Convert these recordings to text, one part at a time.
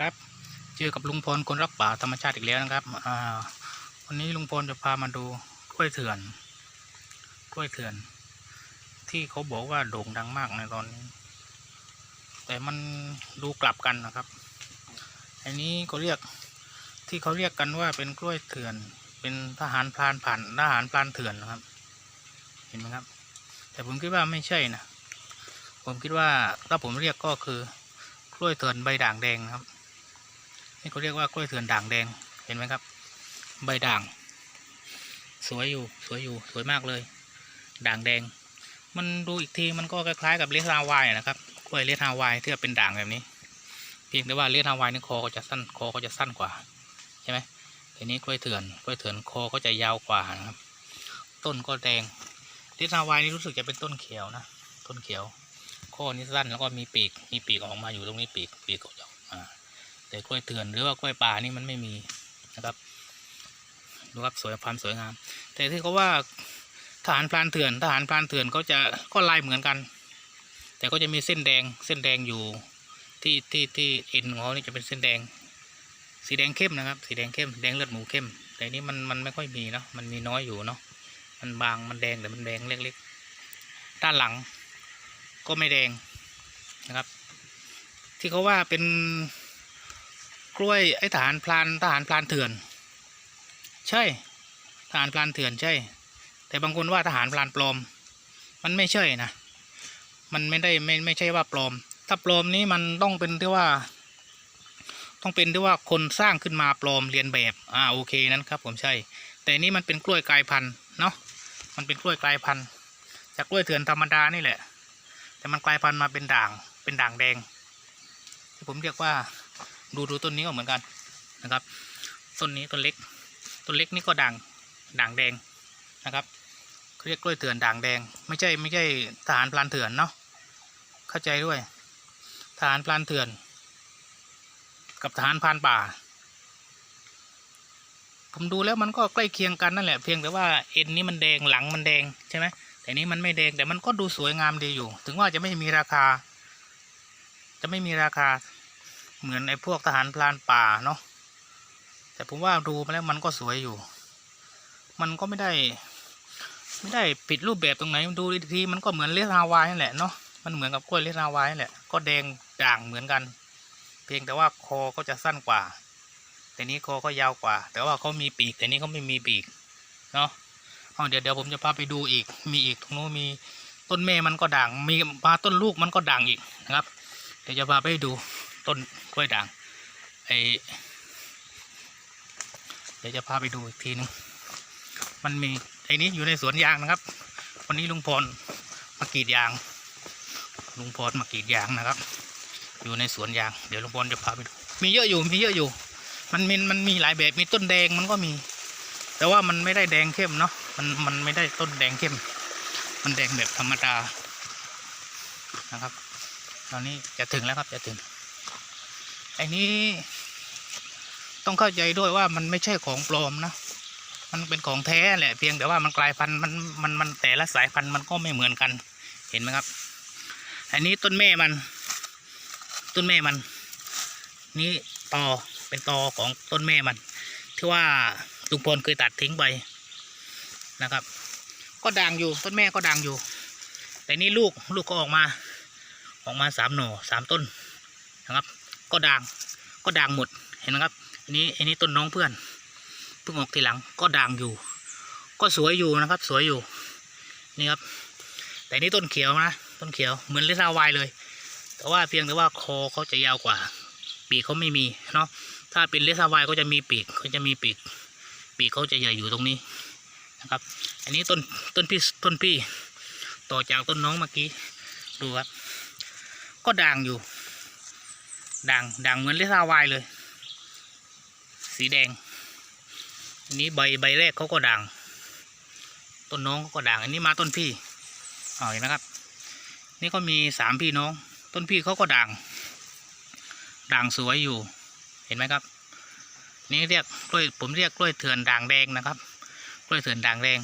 ครับเจอกับลุงพลคนรักป่าธรรมชาติอีกแล้วนะครับอ่าวันนี้ลุงพลจะพามาดูกล้วยเถื่อนกล้วยเถื่อน ที่เขาบอกว่าโด่งดังมากในตอนนี้ แต่มันดูกลับกันนะครับ อันนี้เขาเรียกที่เขาเรียกกันว่าเป็นกล้วยเถื่อน เป็นทหารพรานผ่านทหารพรานเถื่อนนะครับ เห็นไหมครับ แต่ผมคิดว่าไม่ใช่นะผมคิดว่าถ้าผมเรียกก็คือกล้วยเถื่อนใบด่างแดงครับ นี่เขาเรียกว่ากล้วยเถื่อนด่างแดงเห็นไหมครับ ใบด่าง สวยอยู่สวยอยู่สวยมากเลย ด่างแดง มันดูอีกทีมันก็คล้ายๆกับเลสฮาวายนะครับกล้วยเลสฮาวายที่เป็นด่างแบบนี้ เพียงแต่ว่าเลสฮาวายนี่คอก็จะสั้นคอก็จะสั้นกว่าใช่ไหมทีนี้กล้วยเถื่อนกล้วยเถื่อนคอก็จะยาวกว่านะครับ ต้นก็แดงเลสฮาวายนี่รู้สึกจะเป็นต้นเขียวนะต้นเขียวข้อนี้สั้นแล้วก็มีปีกมีปีกออกมาอยู่ตรงนี้ปีกปีกออกจากอ่า แต่กล้วยเถื่อนหรือว่ากล้วยป่านี่มันไม่มีนะครับดูครับสวยความสวยงาม แต่ที่เขาว่าทหารพรานเถื่อนทหารพรานเถื่อนเขาจะก็ลายเหมือนกัน แต่ก็จะมีเส้นแดงเส้นแดงอยู่ที่ที่ที่เอ็นของเขานี่จะเป็นเส้นแดง สีแดงเข้มนะครับ สีแดงเข้มแดงเลือดหมูเข้ม แต่นี้มันมันไม่ค่อยมีเนาะมันมีน้อยอยู่เนาะมันบางมันแดงแต่มันแดงเล็กๆด้านหลังก็ไม่แดงนะครับ ที่เขาว่าเป็น กล้วยไอ้ทหารพลานทหารพลานเถื่อน ใช่ทหารพลานเถื่อนใช่ แต่บางคนว่าทหารพลานปลอม มันไม่ใช่นะมันไม่ได้ไม่ไม่ใช่ว่าปลอม ถ้าปลอมนี้มันต้องเป็นที่ว่า ต้องเป็นที่ว่าคนสร้างขึ้นมาปลอมเรียนแบบอ่าโอเคนั้นครับ ผมใช่ แต่นี่มันเป็นกล้วยกลายพันธุ์เนาะมันเป็นกล้วยกลายพันธุ์จากกล้วยเถื่อนธรรมดานี่แหละ แต่มันกลายพันธุ์มาเป็นด่างเป็นด่างแดงที่ผมเรียกว่า ดูดูต้นนี้ก็เหมือนกันนะครับ ต้นนี้ต้นเล็ก ต้นเล็กนี่ก็ด่างด่างแดงนะครับเขาเรียกกล้วยเถื่อนด่างแดง ไม่ใช่ไม่ใช่ทหารพลานเถื่อนเนาะเข้าใจด้วยทหารพลานเถื่อน กับทหารพรานป่า ผมดูแล้วมันก็ใกล้เคียงกันนั่นแหละเพียงแต่ว่าเอ็นนี้มันแดงหลังมันแดงใช่ไหมแต่นี้มันไม่แดงแต่มันก็ดูสวยงามดีอยู่ ถึงว่าจะไม่มีราคา จะไม่มีราคา เหมือนไอ้พวกทหารพรานป่าเนาะแต่ผมว่าดูมาแล้วมันก็สวยอยู่ มันก็ไม่ได้ ไม่ได้ผิดรูปแบบตรงไหนดูอีกทีมันก็เหมือนเลสฮาวายนั่นแหละเนาะมันเหมือนกับกล้วยเลสฮาวายนั่นแหละก็แดงด่างเหมือนกัน เพียงแต่ว่าคอก็จะสั้นกว่า แต่นี้คอก็ยาวกว่า แต่ว่าเขามีปีกแต่นี้เขาไม่มีปีกเนาะเอาเดี๋ยวเดี๋ยวผมจะพาไปดูอีก มีอีกตรงโน้นมีต้นแม่มันก็ด่าง มีมาต้นลูกมันก็ด่างอีกนะครับ เดี๋ยวจะพาไปดู ต้นกล้วยด่างไอเดี๋ยวจะพาไปดูอีกทีนึงมันมีไอ้นี้อยู่ในสวนยางนะครับ วันนี้ลุงพรมากรีดยาง ลุงพรมากรีดยางนะครับ อยู่ในสวนยาง เดี๋ยวลุงพรจะพาไปดู มีเยอะอยู่มีเยอะอยู่ มันมีมันมีหลายแบบมีต้นแดงมันก็มี แต่ว่ามันไม่ได้แดงเข้มเนาะมันมันไม่ได้ต้นแดงเข้ม มันแดงแบบธรรมดานะครับ ตอนนี้จะถึงแล้วครับจะถึง อ้นี้ต้องเข้าใจด้วยว่ามันไม่ใช่ของปลอมนะ มันเป็นของแท้แหละ เพียงแต่ว่ามันกลายพันธุ์มันมันมันแต่ละสายพันธุ์มันก็ไม่เหมือนกัน เห็นไหมครับ อันนี้ต้นแม่มัน ต้นแม่มัน นี่ตอเป็นตอของต้นแม่มัน ที่ว่าลุงพลเคยตัดทิ้งไปนะครับ ก็ด่างอยู่ต้นแม่ก็ด่างอยู่ แต่นี่ลูกลูกก็ออกมา ออกมาสามหน่อสามต้นนะครับ ก็ด่างก็ด่างหมดเห็นไหมครับอันนี้อันนี้ต้นน้องเพื่อนเพิ่งออกทีหลังก็ด่างอยู่ ก็สวยอยู่นะครับ สวยอยู่นี่ครับ แต่นี่ต้นเขียวนะต้นเขียวเหมือนเลซาวายเลย แต่ว่าเพียงแต่ว่าคอเขาจะยาวกว่า ปีกเขาไม่มีเนาะถ้าเป็นเลซาวายก็จะมีปีกเขาจะมีปีก ปีกเขาจะใหญ่อยู่ตรงนี้นะครับ อันนี้ต้นต้นพี่ต้นพี่ ต่อจากต้นน้องเมื่อกี้ดูครับ ก็ด่างอยู่ ด่างด่างเหมือนเลซาวายเลย สีแดงอันนี้ใบใบแรกเขาก็ด่าง ต้นน้องเขาก็ด่าง อันนี้มาต้นพี่เอาเห็นไหมครับ นี่ก็มีสามพี่น้อง ต้นพี่เขาก็ด่าง ด่างสวยอยู่ เห็นไหมครับ นี่เรียกกล้วยผมเรียกกล้วยเถื่อนด่างแดงนะครับ กล้วยเถื่อนด่างแดง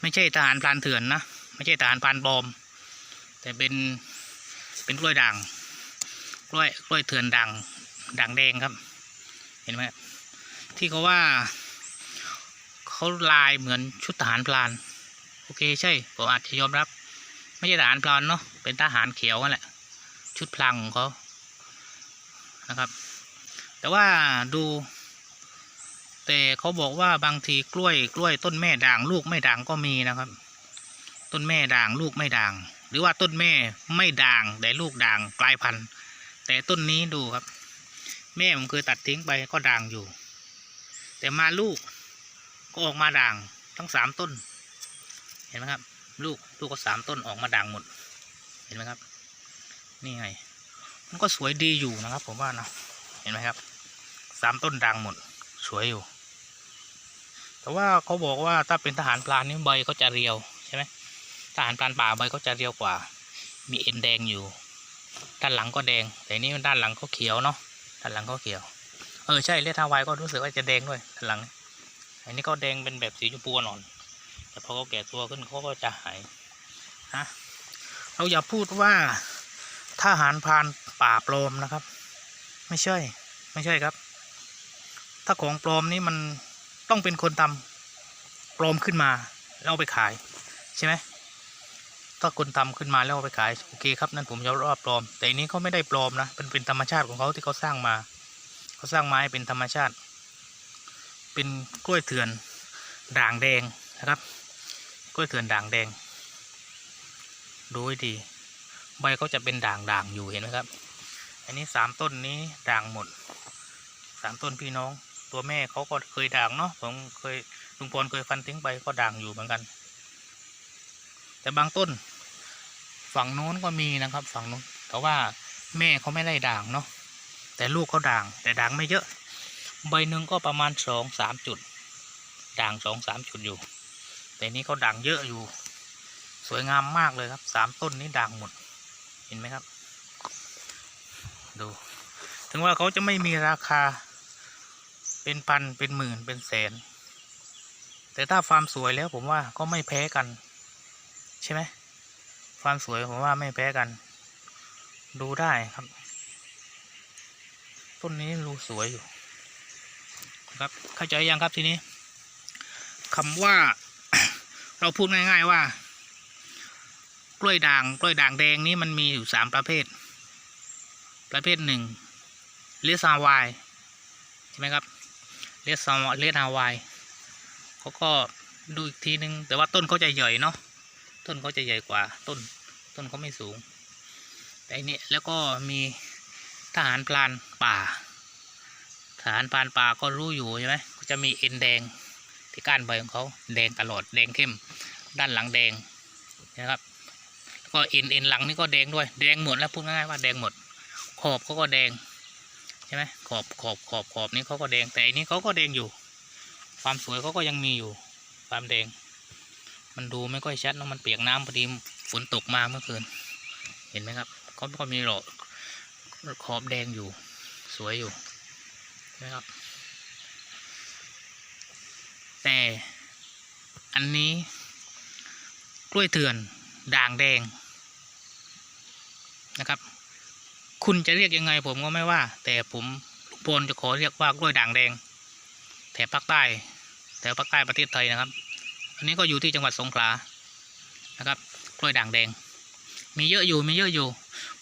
ไม่ใช่ทหารพรานเถื่อนนะ ไม่ใช่ทหารพรานปลอม แต่เป็นเป็นกล้วยด่าง กล้วยกล้วยเถื่อนด่างด่างแดงครับ เห็นไหมที่เขาว่าเขาลายเหมือนชุดทหารพลาน โอเคใช่ผมอาจจะยอมรับ ไม่ใช่ทหารพลานเนาะเป็นทหารเขียวนั่นแหละ ชุดพลางของเขานะครับ แต่ว่าดูแต่เขาบอกว่าบางทีกล้วยกล้วยต้นแม่ด่าง ลูกไม่ด่างก็มีนะครับ ต้นแม่ด่างลูกไม่ด่าง หรือว่าต้นแม่ไม่ด่างแต่ลูกด่างกลายพันธุ์ แต่ต้นนี้ดูครับ แม่ผมเคยตัดทิ้งไปก็ด่างอยู่ แต่มาลูกก็ออกมาด่างทั้งสามต้น เห็นไหมครับ ลูกลูกก็สามต้นออกมาด่างหมด เห็นไหมครับ นี่ไง มันก็สวยดีอยู่นะครับ ผมว่านะเห็นไหมครับสามต้นด่างหมด สวยอยู่ แต่ว่าเขาบอกว่าถ้าเป็นทหารพลานนี่ใบเขาจะเรียวใช่ไหมทหารพลานป่าใบเขาจะเรียวกว่า มีเอ็นแดงอยู่ ด้านหลังก็แดง แต่นี่ด้านหลังเขาเขียวเนาะด้านหลังเขาเขียว เออใช่เลทาวายก็รู้สึกว่าจะแดงด้วยด้านหลัง อันนี้ก็แดงเป็นแบบสีชมพูอ่อน แต่พอเขาแก่ตัวขึ้นเขาก็จะหายนะเราอย่าพูดว่าทหารพานป่าปลอมนะครับ ไม่ใช่ ไม่ใช่ครับ ถ้าของปลอมนี่มันต้องเป็นคนทำปลอมขึ้นมาแล้วเอาไปขายใช่ไหม ถ้าคนทำขึ้นมาแล้วเอาไปขายโอเคครับนั่นผมยอมรับปลอม แต่อันนี้เขาไม่ได้ปลอมนะเป็นเป็นธรรมชาติของเขาที่เขาสร้างมาเขาสร้างมาให้เป็นธรรมชาติ เป็นกล้วยเถื่อนด่างแดงนะครับ กล้วยเถื่อนด่างแดงดูให้ดีใบเขาจะเป็นด่างด่างอยู่เห็นไหมครับ อันนี้สามต้นนี้ด่างหมดสามต้นพี่น้องตัวแม่เขาก็เคยด่างเนาะผมเคยลุงพลเคยฟันทิ้งไปก็ด่างอยู่เหมือนกัน แต่บางต้น ฝั่งโน้นก็มีนะครับ ฝั่งโน้นแต่ว่าแม่เขาไม่ได้ด่างเนาะแต่ลูกเขาด่าง แต่ด่างไม่เยอะ ใบหนึ่งก็ประมาณสองสามจุด ด่างสองสามจุดอยู่ แต่นี้เขาด่างเยอะอยู่ สวยงามมากเลยครับสามต้นนี้ด่างหมด เห็นไหมครับ ดู ถึงว่าเขาจะไม่มีราคา เป็นพันเป็นหมื่นเป็นแสน แต่ถ้าฟาร์มสวยแล้วผมว่าก็ไม่แพ้กัน ใช่ไหม ฟามสวยผมว่าไม่แพ้กัน ดูได้ครับ ต้นนี้รูสวยอยู่ ครับ เข้าใจยังครับทีนี้คำว่า เราพูดง่าย ๆว่า กล้วยด่าง กล้วยด่างแดงนี้มันมีอยู่สามประเภท ประเภทหนึ่งเลสาวายใช่ไหมครับเลสาวเลสาวายเขาก็ดูอีกทีนึง แต่ว่าต้นเขาจะใหญ่เนาะ ต้นเขาจะใหญ่กว่าต้น ต้นเขาไม่สูง แต่อันนี้แล้วก็มีทหารพลานป่า ทหารพรานป่าก็รู้อยู่ใช่ไหมก็จะมีเอ็นแดงที่ก้านใบของเขาแดงตลอดแดงเข้ม ด้านหลังแดงนะครับก็เอ็นเอ็นหลังนี่ก็แดงด้วย แดงหมดแล้วพูดง่ายๆว่าแดงหมด ขอบเขาก็แดงใช่ไหมขอบขอบขอบขอบนี้เขาก็แดงแต่อันนี้เขาก็แดงอยู่ ความสวยเขาก็ยังมีอยู่ ความแดง มันดูไม่ค่อยชัดเนอะมันเปียกน้ำพอดีฝนตกมาเมื่อคืน เห็นไหมครับเขาก็มีหลอขอบแดงอยู่ สวยอยู่นะครับ แต่อันนี้กล้วยเถื่อนด่างแดงนะครับ คุณจะเรียกยังไงผมก็ไม่ว่า แต่ผมลุงพลจะขอเรียกว่ากล้วยด่างแดงแถบภาคใต้แถวภาคใต้ประเทศไทยนะครับ อันนี้ก็อยู่ที่จังหวัดสงขลานะครับกล้วยด่างแดง มีเยอะอยู่มีเยอะอยู่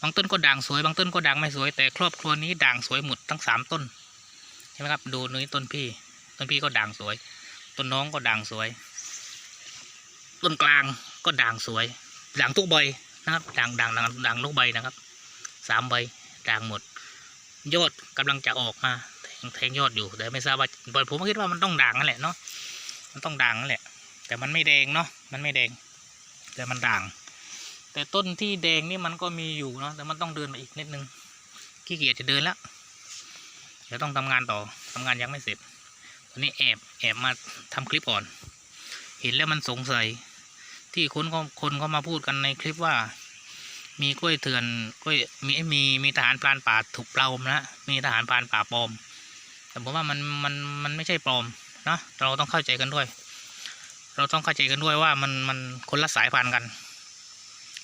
บางต้นก็ด่างสวย บางต้นก็ด่างไม่สวย แต่ครอบครัวนี้ด่างสวยหมดทั้งสามต้นใช่ไหมครับ ดูนี้ต้นพี่ ต้นพี่ก็ด่างสวย ต้นน้องก็ด่างสวย ต้นกลางก็ด่างสวย ด่างทุกใบนะครับ ด่างด่างด่างด่างทุกใบนะครับสามใบด่างหมด ยอดกำลังจะออกมาแทงยอดอยู่แต่ไม่ทราบว่าผมคิดว่ามันต้องด่างนั่นแหละเนาะมันต้องด่างนั่นแหละ แต่มันไม่แดงเนาะมันไม่แดง แต่มันด่าง แต่ต้นที่แดงนี่มันก็มีอยู่เนาะแต่มันต้องเดินมาอีกนิดนึงขี้เกียจจะเดินแล้วเดี๋ยวต้องทำงานต่อทำงานยังไม่เสร็จตอนนี้แอบแอบมาทำคลิปก่อน เห็นแล้วมันสงสัย ที่คนเขาคนเขามาพูดกันในคลิปว่า มีกล้วยเถื่อนกล้วยมีมีมีทหารพรานป่าถูกปลอมนะมีทหารพรานป่าปลอม แต่ผมว่ามันมันมันไม่ใช่ปลอมนะเราต้องเข้าใจกันด้วย เราต้องเข้าใจกันด้วยว่ามันมันคนละสายพันธุ์กัน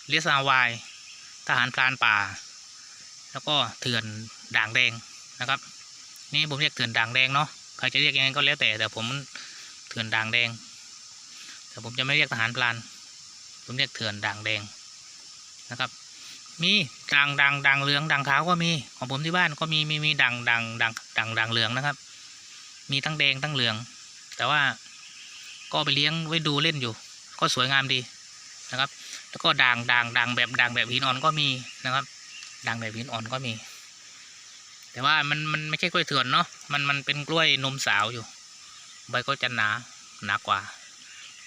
เลสาวายทหารพรานป่า แล้วก็เถื่อนด่างแดงนะครับ นี่ผมเรียกเถื่อนด่างแดงเนาะใครจะเรียกยังไงก็แล้วแต่แต่ผมเถื่อนด่างแดง แต่ผมจะไม่เรียกทหารพลาน ผมเรียกเถื่อนด่างแดงนะครับ มีด่างด่างด่างเหลืองด่างขาวก็มีของผมที่บ้านก็มีมีมีด่างด่างด่างด่างด่างเหลืองนะครับ มีทั้งแดงทั้งเหลือง แต่ว่า ก็ไปเลี้ยงไว้ดูเล่นอยู่ ก็สวยงามดีนะครับ แล้วก็ด่างด่างด่างแบบด่างแบบหินอ่อนก็มีนะครับด่างแบบหินอ่อนก็มี แต่ว่ามันมันไม่ใช่กล้วยเถื่อนเนาะมันมันเป็นกล้วยนมสาวอยู่ ใบก็จะหนาหนากว่า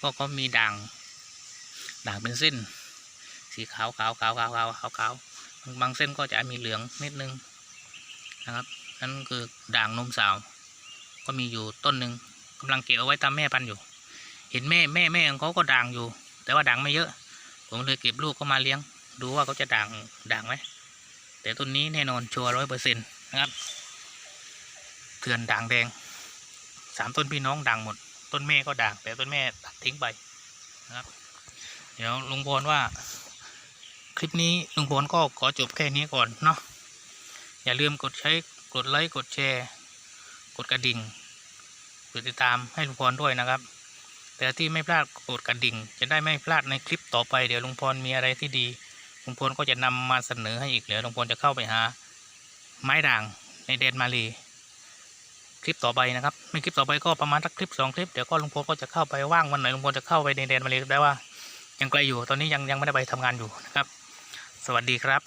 ก็ก็มีด่างด่างเป็นเส้น สีขาวขาวขาวขาวขาวขาวขาวบางเส้นก็จะมีเหลืองนิดนึงนะครับนั่นคือด่างนมสาว ก็มีอยู่ต้นหนึ่งกำลังเก็บเอาไว้ทำแม่พันธุ์อยู่ เห็นแม่แม่แม่ของเขาก็ด่างอยู่ แต่ว่าด่างไม่เยอะ ผมเลยเก็บลูกก็มาเลี้ยง ดูว่าเขาจะด่างด่างไหมแต่ต้นนี้แน่นอนชัวร้อยเปอร์เซ็นต์นะครับเถื่อนด่างแดงสามต้นพี่น้องด่างหมด ต้นแม่ก็ด่าง แต่ต้นแม่ตัดทิ้งไปนะครับ เดี๋ยวลุงพลว่า คลิปนี้ลุงพลก็ขอจบแค่นี้ก่อนเนาะอย่าลืมกดใช้กดไลค์กดแชร์ กดกระดิ่งกดติดตามให้ลุงพลด้วยนะครับ แต่ที่ไม่พลาดกดกระดิ่ง จะได้ไม่พลาดในคลิปต่อไปเดี๋ยวลุงพลมีอะไรที่ดีลุงพลก็จะนำมาเสนอให้อีกเดี๋ยวลุงพลจะเข้าไปหา ไม้ด่างในแดนมาลีคลิปต่อไปนะครับไม่คลิปต่อไปก็ประมาณสักคลิปสองคลิปเดี๋ยวก็ลุงพลก็จะเข้าไปว่างวันไหนลุงพลจะเข้าไปในแดนมาลีได้ว่ายังไกลอยู่ตอนนี้ยังยังไม่ได้ไปทำงานอยู่นะครับ สวัสดีครับ